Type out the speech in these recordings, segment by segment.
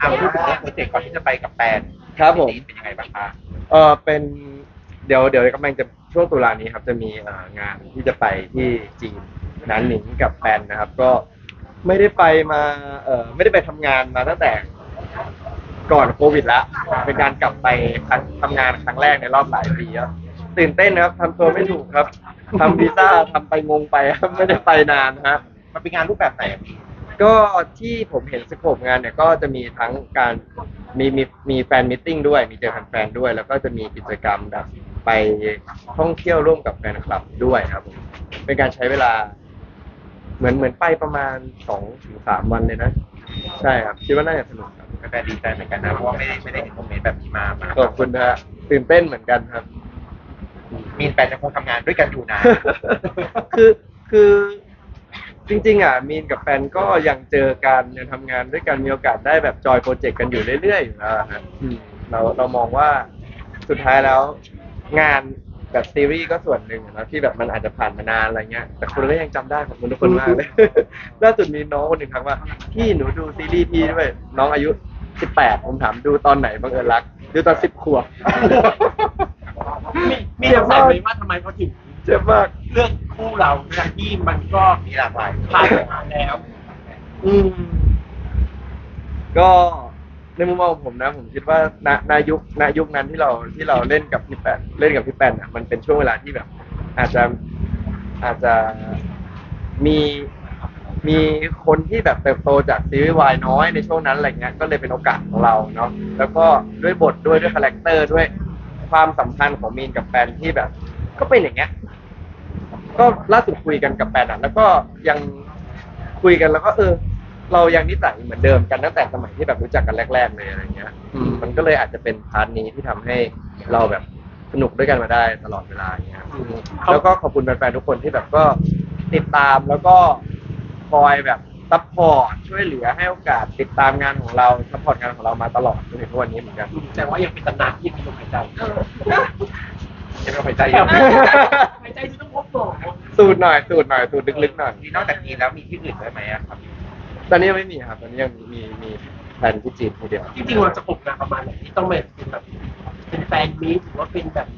อะพูดถึงเรื่องโปรเจกต์ก่อนที่จะไปกับแฟนครับผมที่จีนเป็นยังไงบ้างคะเออเป็นเดี๋ยวเดี๋ยวกำลังจะช่วงตุลานี้ครับ จะมีเอ่องานที่จะไปที่จีนนั้นหนิงกับแฟนนะครับ ก็ไม่ได้ไปมาเออไม่ได้ไปทำงานมาตั้งแต่ก่อนโควิดแล้วเป็นการกลับไปทำงานครั้งแรกในรอบหลายปีแล้วตื่นเต้นนะครับทำตัวไม่ถูกครับทำวีซ่าทำไปงงไปครับไม่ได้ไปนานฮะ มันเป็นงานรูปแบบไหนอะพี่ ก็ที่ผมเห็นสโคปงานเนี่ยก็จะมีทั้งการมีมีมีแฟนมิทติ้งด้วย มีเจอแฟนๆด้วย แล้วก็จะมีกิจกรรมแบบไปท่องเที่ยวร่วมกับแฟนคลับด้วยครับผมเป็นการใช้เวลา เหมือนเหมือนไปประมาณสองถึงสามวันเลยนะ ใช่ครับคิดว่าน่าจะสนุกครับแฟนๆดีใจเหมือนกันนะเพราะว่าไม่ได้ไม่ได้เห็นโมเมนต์แบบนี้มามาขอบคุณนะฮะตื่นเต้นเหมือนกันครับ มีนแฟนจะคงทำงานด้วยกันอยู่นะ คือคือ จริงๆอะมีนกับแฟนก็ยังเจอกันยังทำงานด้วยกันมีโอกาสได้แบบจอยโปรเจกต์กันอยู่เรื่อยๆอยู่แล้วอะฮะอืมเราเรามองว่าสุดท้ายแล้ว งานแบบซีรีส์ก็ส่วนหนึ่งนะที่แบบมันอาจจะผ่านมานานอะไรเงี้ย แต่คุณก็ยังจำได้ขอบคุณทุกคนมากเลย ล่าสุดมีน้องคนหนึ่งทักว่าพี่หนูดูซีรีส์พี่ด้วยน้องอายุสิบแปดผมถามดูตอนไหนบังเอิญรัก ดูตอนสิบขวบ มีมีสงสัยไหมว่าทำไมเขาถึง เจ็บมากเลือกคู่เราทั้งที่มันก็มีหลากหลายผ่านมาแล้ว อืม ก็ในมุมมองของผมนะ ผมคิดว่าณณยุคณยุคนั้นที่เราที่เราเล่นกับพี่แปนเล่นกับพี่แปนอะมันเป็นช่วงเวลาที่แบบ อาจจะอาจจะมีมีคนที่แบบเติบโตจากซีรีส์วายน้อยในช่วงนั้นอะไรเงี้ยก็เลยเป็นโอกาสของเราเนาะแล้วก็ด้วยบทด้วยด้วยคาแรคเตอร์ด้วยความสัมพันธ์ของมีนกับแฟนที่แบบ ก็เป็นอย่างเงี้ย ก็ล่าสุดคุยกันกับแฟนอะแล้วก็ยังคุยกันแล้วก็เออ เรายังนิสัยเหมือนเดิมกันตั้งแต่สมัยที่แบบรู้จักกันแรกๆเลยอะไรเงี้ย อืมมันก็เลยอาจจะเป็นพาร์ทนี้ที่ทำให้เราแบบสนุกด้วยกันมาได้ตลอดเวลาอย่างเงี้ยครับแล้วก็ขอบคุณแฟนๆทุกคนที่แบบก็ติดตามแล้วก็คอยแบบซัพพอร์ตช่วยเหลือให้โอกาสติดตามงานของเราซัพพอร์ตงานของเรามาตลอดจนถึงทุกวันนี้เหมือนกัน แต่ว่ายังเป็นตำนานที่มีลมหายใจ ยังไม่หายใจอแต่ยู่หายใจที่ต้องพบหมอสูตรหน่อยสูตรหน่อยสูตรลึกๆหน่อยมีนอกจากจีนแล้วมีที่อื่นด้วยไหมอะครับ ตอนนี้ยังไม่มีครับตอนนี้ยังมีมีมีแผนที่จีนทีเดียวจริงๆเราจะปกงานประมาณไหนที่ต้องเป็นแบบเป็นแฟนมีหรือว่าเป็นแบบ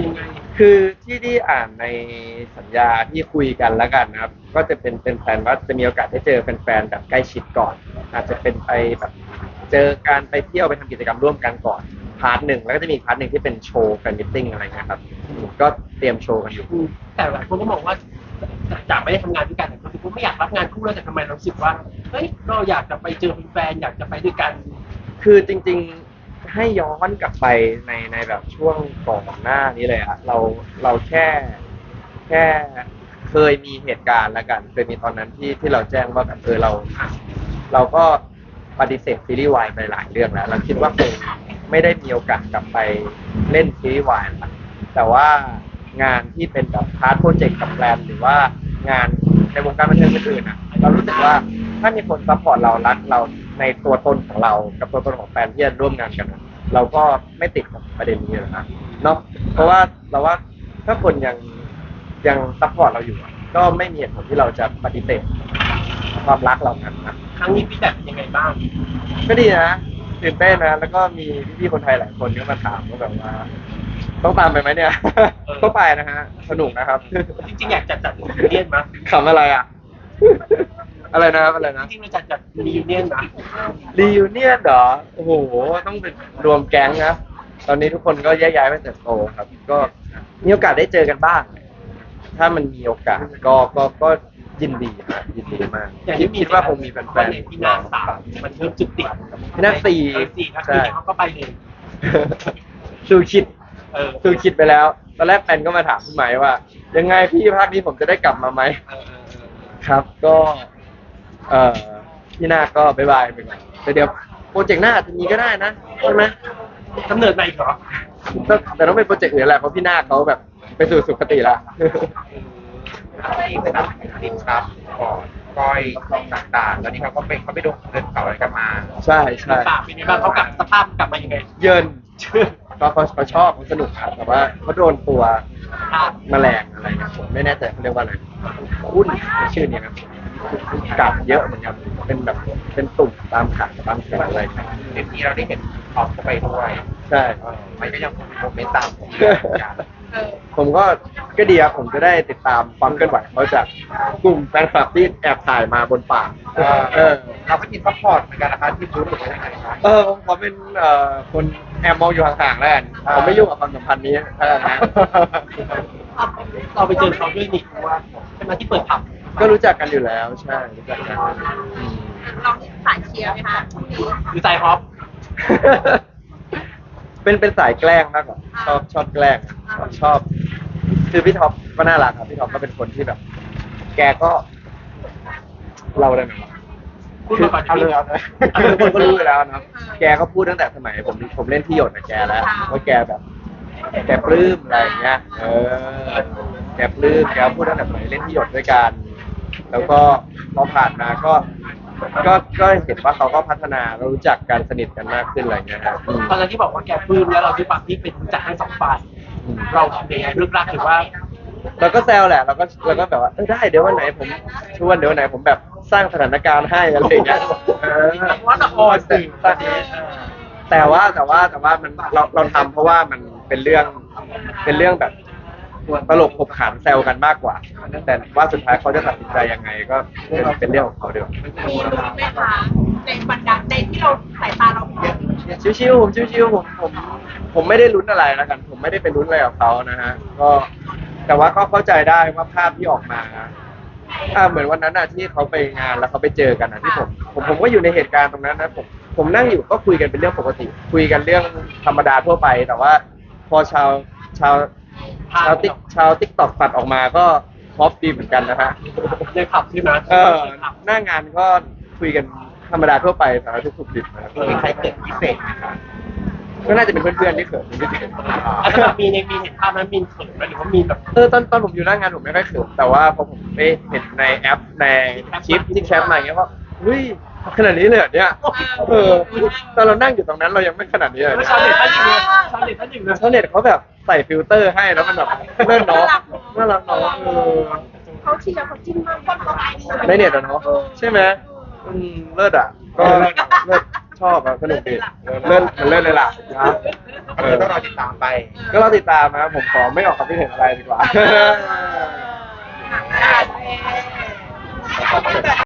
ยังไงคือที่ที่อ่านในสัญญาที่คุยกันแล้วกันนะครับ ก็จะเป็นเป็นแผนว่าจะมีโอกาสได้เจอแฟนๆแบบใกล้ชิดก่อน อาจจะเป็นไปแบบเจอการไปเที่ยวไปทำกิจกรรมร่วมกันก่อน พาร์ทหนึ่งแล้วก็จะมีพาร์ทหนึ่งที่เป็นโชว์แฟนมิทติ้งอะไรเงี้ยครับ ก็เตรียมโชว์กันอยู่แต่หลายคนก็มองว่าจากไม่ได้ทำงานด้วยกันแต่คนที่ไม่อยากรับงานคู่แล้วแต่ทำไมเรารู้สึกว่าเฮ้ยเราอยากจะไปเจอแฟนอยากจะไปด้วยกัน คือจริง ๆให้ย้อนกลับไปในในแบบช่วงก่อนหน้านี้เลยอะเราเราแค่แค่เคยมีเหตุการณ์แล้วกันเคยมีตอนนั้นที่ที่เราแจ้งว่าแบบเออเรา เราก็ปฏิเสธซีรีส์วายไปหลายเรื่องแล้ว เราคิดว่าคง ไม่ได้มีโอกาสกลับไปเล่นซีรีส์วายละแต่ว่างานที่เป็นแบบพาร์ทโปรเจกต์กับแกรมหรือว่างานในวงการบันเทิงอื่นๆอะเรารู้สึกว่าถ้ามีคนซัพพอร์ตเรารักเราในตัวตนของเรา กับตัวตนของแฟนที่จะร่วมงานกันอะเราก็ไม่ติดกับประเด็นนี้หรอกนะเนาะเพราะว่าเราว่าถ้าคนยังยังซัพพอร์ตเราอยู่อะก็ไม่มีเหตุผลที่เราจะปฏิเสธความรักเรานั้นนะ ครั้งนี้พี่แบบเป็นยังไงบ้าง ก็ดีนะ ตื่นเต้นนะแล้วก็มีพี่ๆคนไทยหลายคนก็มาถามว่าแบบว่า ต้องตามไปไหมเนี่ยก็ไปนะฮะ สนุกนะครับจริงๆอยากจัดจัดรีวิเนียนมาขำอะไรอะ อะไรนะครับอะไรนะ จริงๆเราจัดจัดรีวิเนียนนะรีวิเนียนเหรอ โอ้โห ต้องเป็นรวมแก๊งนะ ตอนนี้ทุกคนก็แยกย้ายไปเติบโตครับ ก็มีโอกาสได้เจอกันบ้าง ถ้ามันมีโอกาสก็ก็ก็ ยินดีนะยินดีมากอย่างคิดที่มีคิดว่าคงมีแฟนวันในที่หน้าสามมันเริ่มจุดติดพี่นาคสี่เออสี่นะใช่คือเขาก็ไปเลยๆซูคิดเออคือคิดไปแล้ว ตอนแรกแฟนก็มาถามพี่ไหมว่า ยังไงพี่ภาคนี้ผมจะได้กลับมาไหมเออเออเออครับก็ เอ่อพี่นาคก็บายบายไปก่อนแต่เดี๋ยวโปรเจกต์หน้าอาจจะมีก็ได้นะใช่ไหมกำเนิดใหม่อีกเหรอแต่แต่ต้องเป็นโปรเจกต์อื่นแหละเพราะพี่นาคเขาแบบไปสู่สุคติละ ที่เป็นแบบดินครับก่อนก้อยต่างๆ แล้วนี่เขาก็เป็นเขาไปโดนเดินเขาอะไรกันมาใช่ใช่ปากเป็นไงบ้างเขากลับสภาพกลับมายังไงเยินก็เขาเขาชอบเขาสนุกครับแต่ว่าเขาโดนตัวภาพแมลงอะไรนะผมไม่แน่ใจเขาเรียกว่าอะไรคุ้นชื่อนี้ครับกัดเยอะเหมือนกันเป็นแบบเป็นตุ่มตามขาตามแขนอะไรอย่างเงี้ยเดี๋ยวนี้เราได้เห็นท็อปเข้าไปด้วยใช่เออมันก็ยังคงมีโมเมนต์ตามผมอยู่เหมือนกันเออผมก็ ก็ดีครับผมจะได้ติดตามความเคลื่อนไหวเขาจากกลุ่มแฟนคลับที่แอบถ่ายมาบนป่าเออเออเราก็ยินซัพพอร์ตเหมือนกันนะคะที่รู้สึกว่ายังไงคะเออผมขอเป็นเอ่อคนแอบมองอยู่ห่างๆแล้วกันอ่าผมไม่ยุ่งกับความสัมพันธ์นี้แล้วกันนะ เราไปเจอเขาด้วยนี่เพราะว่าใช่ไหมที่เปิดผับก็รู้จักกันอยู่แล้วใช่รู้จักกันอืมเรานี่สายเชียร์ไหมคะคู่นี้คือใจฮอปเป็นเป็นสายแกล้งมากกว่าชอบชอบแกล้งชอบชอบ คือพี่ท็อปก็น่ารักครับพี่ท็อปก็เป็นคนที่แบบ แกก็ เราได้ไหมวะพูดมาก่อนเอาเลยเอาเลยทุกคนก็รู้อยู่แล้วเนอะแกก็พูดตั้งแต่สมัยผมผมเล่นที่หยดกับแกแล้วว่าแกแบบ แกปลื้มอะไรอย่างเงี้ย เออ แกปลื้มแกพูดตั้งแต่สมัยเล่นที่หยดด้วยกัน แล้วก็พอผ่านมาก็ ก็ก็เห็นว่าเขาก็พัฒนาเรารู้จักกันสนิทกันมากขึ้นอะไรอย่างเงี้ยครับอืม ตอนนั้นที่บอกว่าแกปลื้มแล้วเราด้วยความที่เป็นรู้จักทั้งสองฝ่ายอืม เราทำยังไงเลือกรักหรือว่าเราก็แซวแหละเราก็เราก็แบบว่าเออได้เดี๋ยววันไหนผมชวนเดี๋ยววันไหนผมแบบสร้างสถานการณ์ให้อะไรอย่างเงี้ยเออว่าละครสิแต่แต่ว่าแต่ว่าแต่ว่ามันเราเราทำเพราะว่ามันเป็นเรื่องเป็นเรื่องแบบตลกขบขันแซวกันมากกว่าแต่ว่าสุดท้ายเขาจะตัดสินใจยังไงก็เป็นเป็นเรื่องของเขาเดียวมีลุ้นไหมคะในบรรดาในที่เราสายตาเรามองชิวๆผมชิวๆผมผม ผมไม่ได้ลุ้นอะไรแล้วกัน ผมไม่ได้ไปลุ้นอะไรกับเขานะฮะก็แต่ว่าก็เข้าใจได้ว่าภาพที่ออกมาอ่าเหมือนวันนั้นน่ะที่เขาไปงานแล้วเขาไปเจอกันนะที่ผมผมผมก็อยู่ในเหตุการณ์ตรงนั้นนะผมผมนั่งอยู่ก็คุยกันเป็นเรื่องปกติ คุยกันเรื่องธรรมดาทั่วไป แต่ว่าพอชาวชาวชาวติ๊กชาวติ๊กตอกตัดออกมาก็ฮอปดีเหมือนกันนะฮะในผับใช่ไหมเออหน้างานก็คุยกันธรรมดาทั่วไปสารทุกข์สุขดิบนะครับมีใครเกิดพิเศษไหมคะ ก็น่าจะเป็นเพื่อนๆที่เขินเป็นพิเศษอาจจะแบบมีในมีเห็นภาพนั้นมีเขินไหมหรือว่ามีแบบเออตอนตอนผมอยู่หน้างานผมไม่ค่อยเขินแต่ว่าพอผมไปเห็นในแอปในคลิปที่แคปมาอย่างเงี้ยว่าเฮ้ยขนาดนี้เลยเหรอเนี่ยเออตอนเรานั่งอยู่ตรงนั้นเรายังไม่ขนาดนี้เลยแล้วนะชาวเน็ตท่านหนึ่งเลยชาวเน็ตท่านหนึ่งเลยชาวเน็ตเขาแบบใส่ฟิลเตอร์ให้แล้วมันแบบเล่นเนาะน่ารักเนาะเออเขาเชียร์เขาจิ้มมากคนเขาไปดีในเน็ตอะเนาะใช่ไหมอืมเลิศอะก็เลิศ ชอบอะสนุกดีเลิศมันเลิศเลยล่ะนะก็คือต้องรอติดตามไปก็เราติดตามนะครับผมขอไม่ออกความคิดเห็นอะไรดีกว่า อ่าโอเค